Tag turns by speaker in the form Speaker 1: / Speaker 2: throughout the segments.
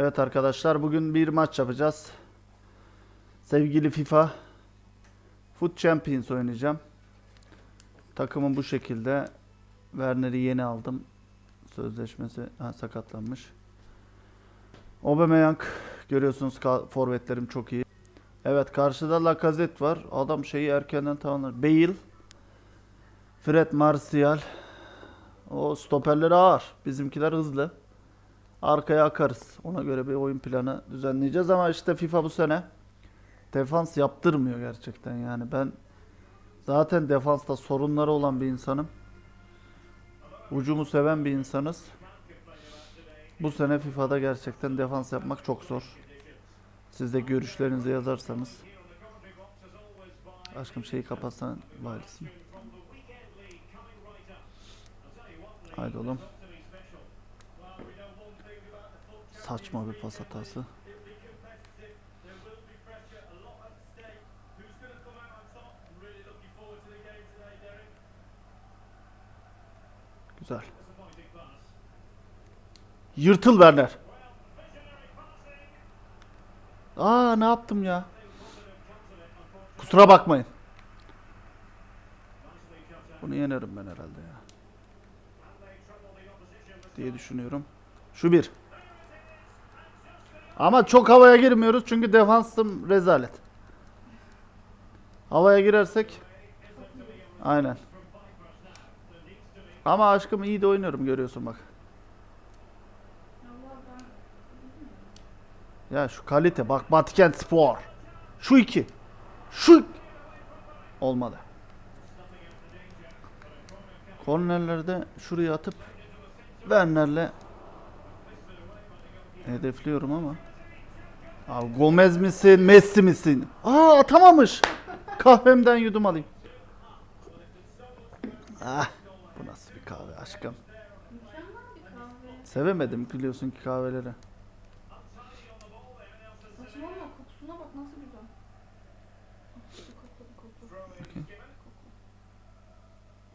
Speaker 1: Evet arkadaşlar bugün bir maç yapacağız. Sevgili FIFA Foot Champions oynayacağım. Takımım bu şekilde. Werner'i yeni aldım. Sözleşmesi ha, sakatlanmış. Aubameyang görüyorsunuz forvetlerim çok iyi. Evet karşıda Lacazette var. Adam şeyi erkenden tamamlar. Bale, Fred Martial. O stoperleri ağır. Bizimkiler hızlı. Arkaya akarız. Ona göre bir oyun planı düzenleyeceğiz ama işte FIFA bu sene defans yaptırmıyor gerçekten yani. Ben zaten defansta sorunları olan bir insanım. Ucumu seven bir insanız. Bu sene FIFA'da gerçekten defans yapmak çok zor. Siz de görüşlerinizi yazarsanız. Aşkım şeyi kapatsan valisin. Haydi oğlum. Saçma bir pas hatası. Güzel. Yırtıl Werner. Aa ne yaptım ya? Kusura bakmayın. Bunu yenerim ben herhalde ya. Diye düşünüyorum. Şu bir. Ama çok havaya girmiyoruz çünkü defansım rezalet. Havaya girersek aynen. Ama aşkım iyi de oynuyorum görüyorsun bak. Ya şu kalite bak Batkent Spor. Şu iki. Şu olmadı. Kornerlerde şuraya atıp Werner'le hedefliyorum ama. Abi Gomez misin, Messi misin? Aa atamamış. Kahvemden yudum alayım. Ah, bu nasıl bir kahve aşkım? Sevemedim biliyorsun ki kahveleri.
Speaker 2: Saçmalama kokusuna bak nasıl güzel. Kokla bir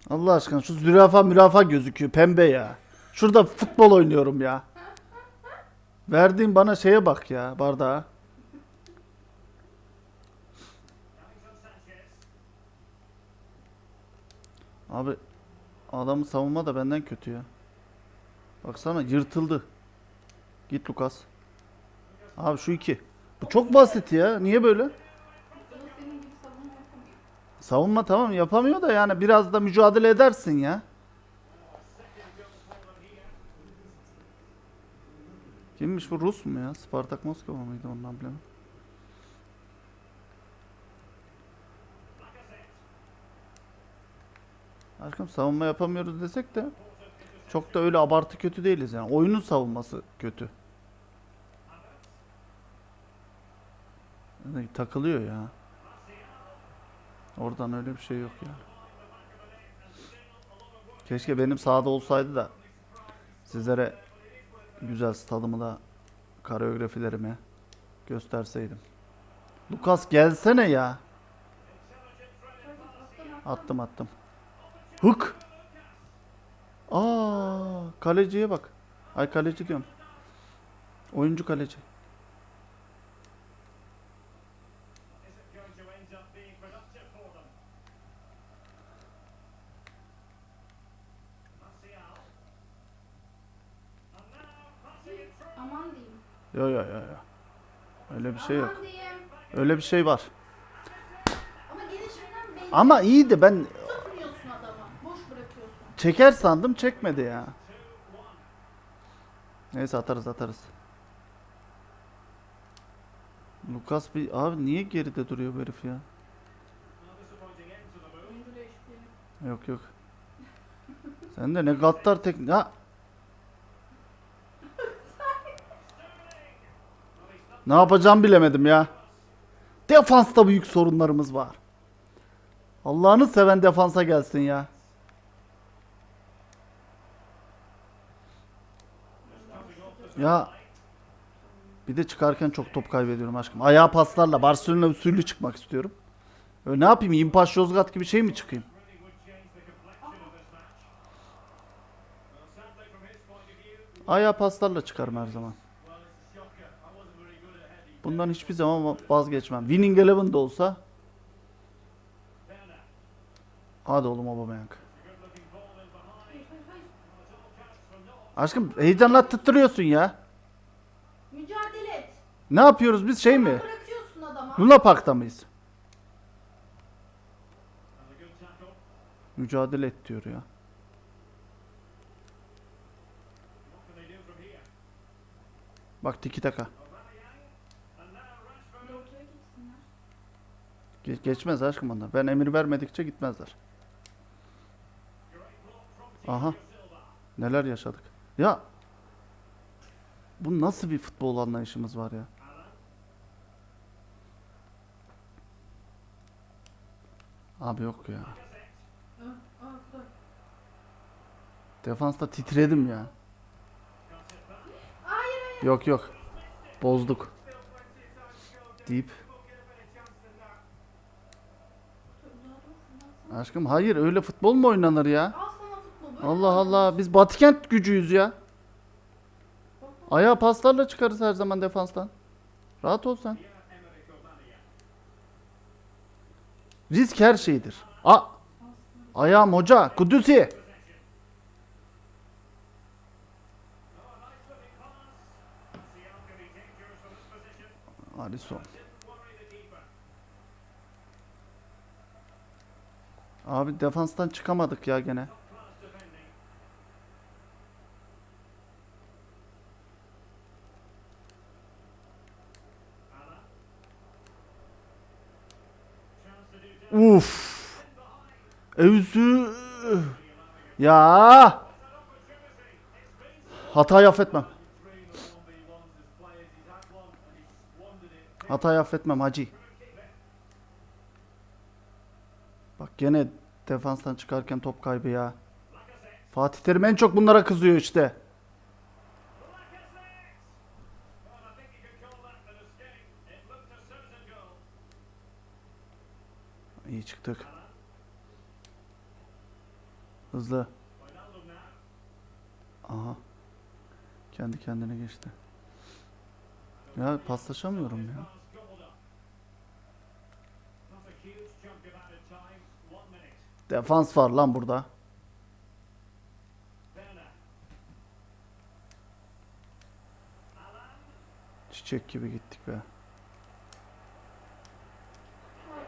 Speaker 2: kokla.
Speaker 1: Allah aşkına şu zürafa mürafa gözüküyor pembe ya. Şurada futbol oynuyorum ya. Verdiğin bana şeye bak ya bardağa. Abi adamın savunma da benden kötü ya. Baksana yırtıldı. Git Lukas. Abi şu iki. Bu çok basit ya. Niye böyle?
Speaker 2: Savunma
Speaker 1: tamam yapamıyor da yani biraz da mücadele edersin ya. Kimmiş bu Rus mu ya? Spartak Moskova mıydı onun amblemi? Aşkım savunma yapamıyoruz desek de çok da öyle abartı kötü değiliz yani. Oyunun savunması kötü. Yani takılıyor ya. Oradan öyle bir şey yok ya. Keşke benim sahada olsaydı da sizlere güzel stadımı da koreografilerimi gösterseydim. Lukas gelsene ya. Attım attım. Hık. Aa, kaleciye bak. Ay kaleci diyorum. Oyuncu kaleci.
Speaker 2: Aman diyeyim.
Speaker 1: Yo yo yo yo. Öyle bir şey yok. Öyle bir şey var.
Speaker 2: Ama
Speaker 1: iyiydi ben
Speaker 2: Tutmuyorsun adamı. Boş bırakıyorsun.
Speaker 1: çeker sandım çekmedi ya. Neyse atarız atarız. Lucas bir abi niye geride duruyor bu herif ya?
Speaker 2: Oyuncu.
Speaker 1: Yok yok. Sen de ne gaddar tek... Ha! Ne yapacağım bilemedim ya. Defansta büyük sorunlarımız var. Allah'ını seven defansa gelsin ya. Ya bir de çıkarken çok top kaybediyorum aşkım. Ayağa paslarla Barcelona usulü çıkmak istiyorum. Öyle ne yapayım? İmpaş Yozgat gibi şey mi çıkayım? Ayağa paslarla çıkarım her zaman. Bundan hiçbir zaman vazgeçmem. Winning Eleven de olsa. Hadi oğlum Aubameyang. Aşkım heyecanla tıttırıyorsun ya.
Speaker 2: Mücadele et.
Speaker 1: Ne yapıyoruz biz şey mi?
Speaker 2: Bırakıyorsun adama.
Speaker 1: Luna Park'ta mıyız? Mücadele et diyor ya. Bak tiki taka. Ge- geçmez aşkım onlar. Ben emir vermedikçe gitmezler. Aha. Neler yaşadık. Ya. Bu nasıl bir futbol anlayışımız var ya? Abi yok ya. Defansta titredim ya. Yok yok. Bozduk. Deyip. Aşkım hayır öyle futbol mu oynanır ya?
Speaker 2: Al sana futbol. Böyle
Speaker 1: Allah Allah biz Batıkent gücüyüz ya. Ayağa paslarla çıkarız her zaman defanstan. Rahat ol sen. Risk her şeydir. A Ayağım hoca. Kudusi. Alisson. Abi defanstan çıkamadık ya gene. Uf. Özü. Ya. Hatayı affetmem. Hatayı affetmem hacı. Bak gene defanstan çıkarken top kaybı ya. Fatih Terim en çok bunlara kızıyor işte. İyi çıktık. Hızlı. Aha. Kendi kendine geçti. Ya paslaşamıyorum ya. Defans var lan burada. Çiçek gibi gittik be.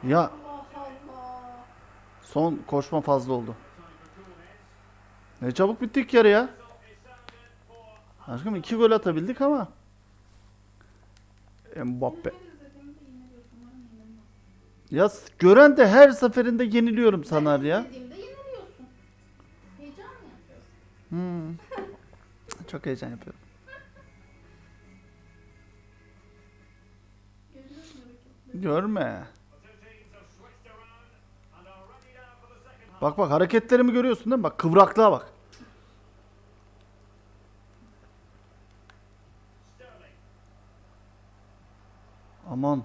Speaker 1: Ya son koşma fazla oldu. Ne çabuk bittik yarı ya. Aşkım iki gol atabildik ama. Mbappe. Ya gören de her seferinde yeniliyorum sanar ya.
Speaker 2: izlediğimde yeniliyorsun. Heyecan mı yapıyorsun?
Speaker 1: Hmm. Çok heyecan yapıyorum. Görme. Bak bak hareketlerimi görüyorsun değil mi? Bak kıvraklığa bak. Aman.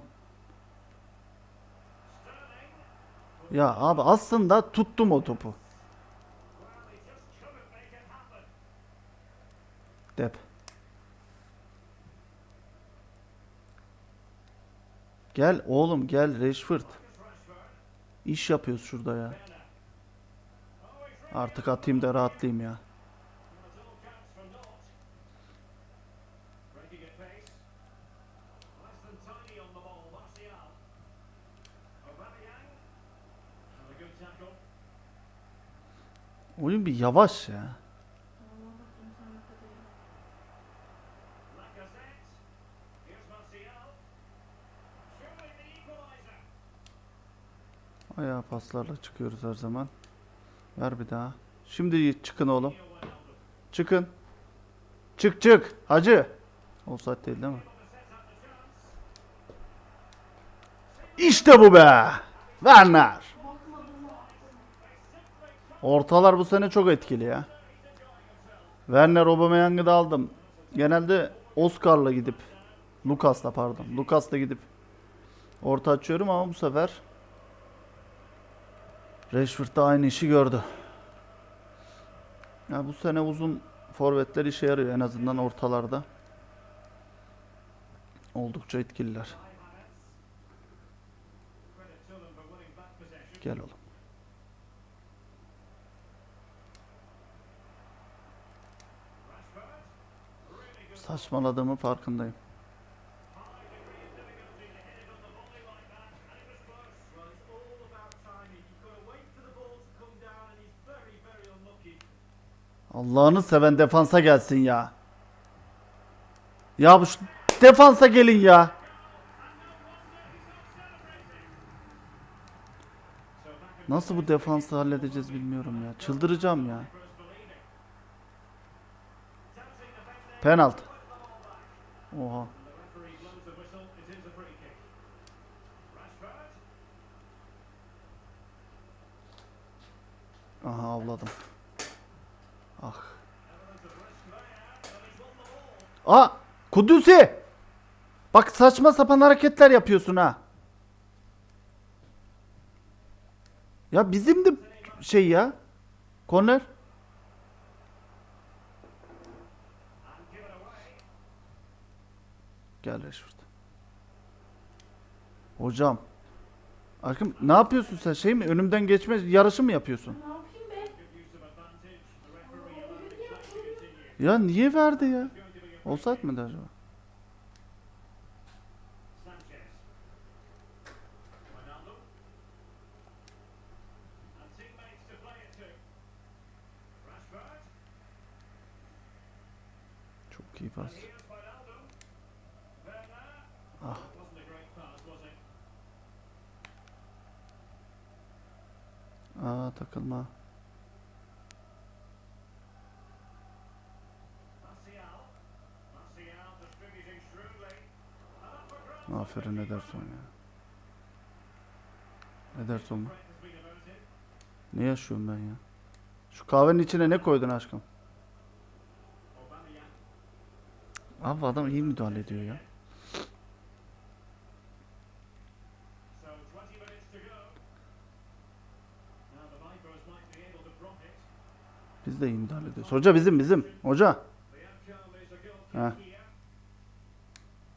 Speaker 1: Ya abi aslında tuttum o topu. Dep. Gel oğlum gel Rashford. İş yapıyoruz şurada ya. Artık atayım da rahatlayayım ya. Oyun bir yavaş ya. Ayağa paslarla çıkıyoruz her zaman. Ver bir daha. Şimdi çıkın oğlum. Çıkın. Çık çık. Hacı. O saat değil değil mi? İşte bu be. Werner. Ortalar bu sene çok etkili ya. Werner Aubameyang'ı da aldım. Genelde Oscar'la gidip Lucas'la pardon. Lucas'la gidip orta açıyorum ama bu sefer Rashford da aynı işi gördü. Ya bu sene uzun forvetler işe yarıyor en azından ortalarda.
Speaker 3: Oldukça etkililer. Gel oğlum. Saçmaladığımın farkındayım. Allah'ını seven defansa gelsin ya. Ya bu defansa gelin ya. Nasıl bu defansı halledeceğiz bilmiyorum ya. Çıldıracağım ya. Penaltı. Oha. Aha avladım. Ah. Aa! Kudusi! Bak saçma sapan hareketler yapıyorsun ha. Ya bizim de şey ya. Korner. Gel Rashford. Hocam. Arkım ne yapıyorsun sen? Şey mi? Önümden geçme yarışı mı yapıyorsun?
Speaker 2: Ne yapayım be?
Speaker 3: Ya niye verdi ya? Olsaydı mıydı acaba? Çok iyi pas. Ah. Aa takılma. Aferin Ederson ya. Ederson mu? Ne yaşıyorum ben ya? Şu kahvenin içine ne koydun aşkım? Abi adam iyi müdahale ediyor ya. Biz de müdahale ediyoruz. Hoca bizim bizim. Hoca. Heh.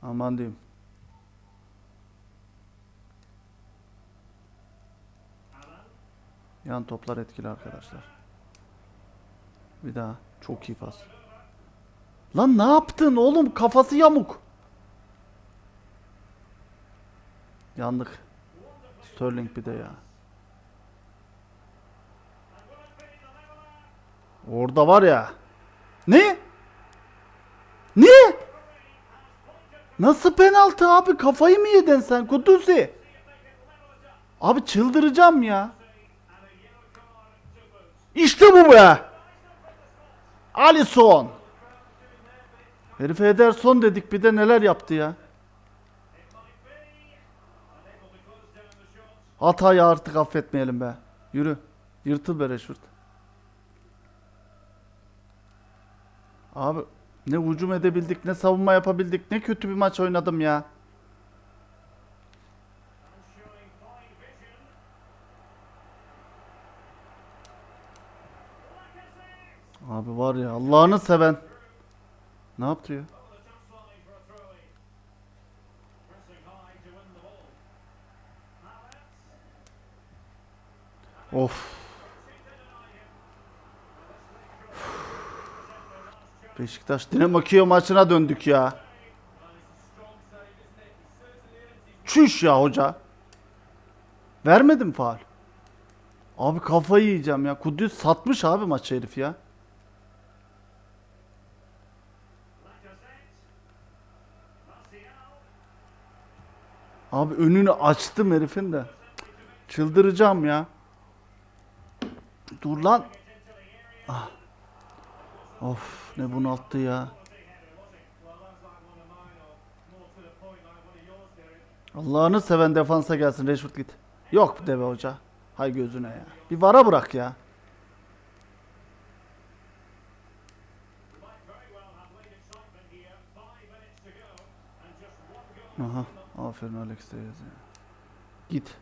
Speaker 3: Aman diyeyim. Yan toplar etkili arkadaşlar. Bir daha. Çok iyi pas. Lan ne yaptın oğlum? Kafası yamuk. Yandık. Sterling bir de ya. Orada var ya. Ne? Ne? Nasıl penaltı abi? Kafayı mı yedin sen Kudusi? Abi çıldıracağım ya. İşte bu be. Alisson. Herif Ederson dedik bir de neler yaptı ya. Hatayı artık affetmeyelim be. Yürü. Yırtıl be Rashford. Abi ne hücum edebildik ne savunma yapabildik ne kötü bir maç oynadım ya. Abi var ya Allah'ını seven. Ne yaptı ya? Of. Beşiktaş Dinamo Kiev maçına döndük ya. Çüş ya hoca. Vermedim faal. Abi kafayı yiyeceğim ya. Kudüs satmış abi maçı herif ya. Abi önünü açtım herifin de. Çıldıracağım ya. Dur lan. Ah. Of ne bunalttı ya. Allah'ını seven defansa gelsin Rashford git. Yok deve hoca. Hay gözüne ya. Bir vara bırak ya. Aha. Aferin Alex ya. Git.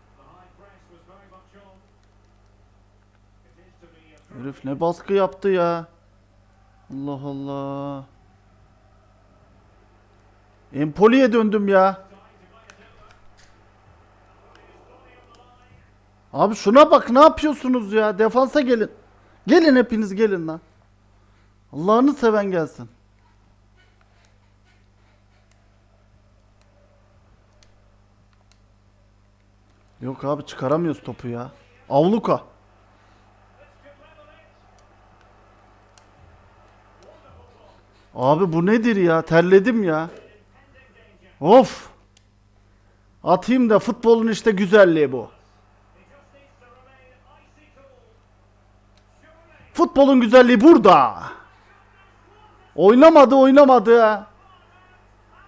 Speaker 3: Herif ne baskı yaptı ya. Allah Allah.
Speaker 1: Empoli'ye döndüm ya. Abi şuna bak ne yapıyorsunuz ya? Defansa gelin. Gelin hepiniz gelin lan. Allah'ını seven gelsin. Yok abi çıkaramıyoruz topu ya. Avluka. Abi bu nedir ya? Terledim ya. Of. Atayım da futbolun işte güzelliği bu. Futbolun güzelliği burada. Oynamadı oynamadı.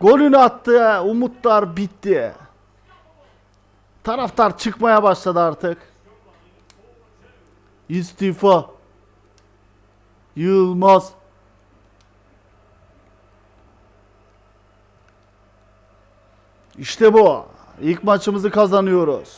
Speaker 1: Golünü attı. Umutlar bitti. Taraftar çıkmaya başladı artık. İstifa. Yılmaz. İşte bu. İlk maçımızı kazanıyoruz.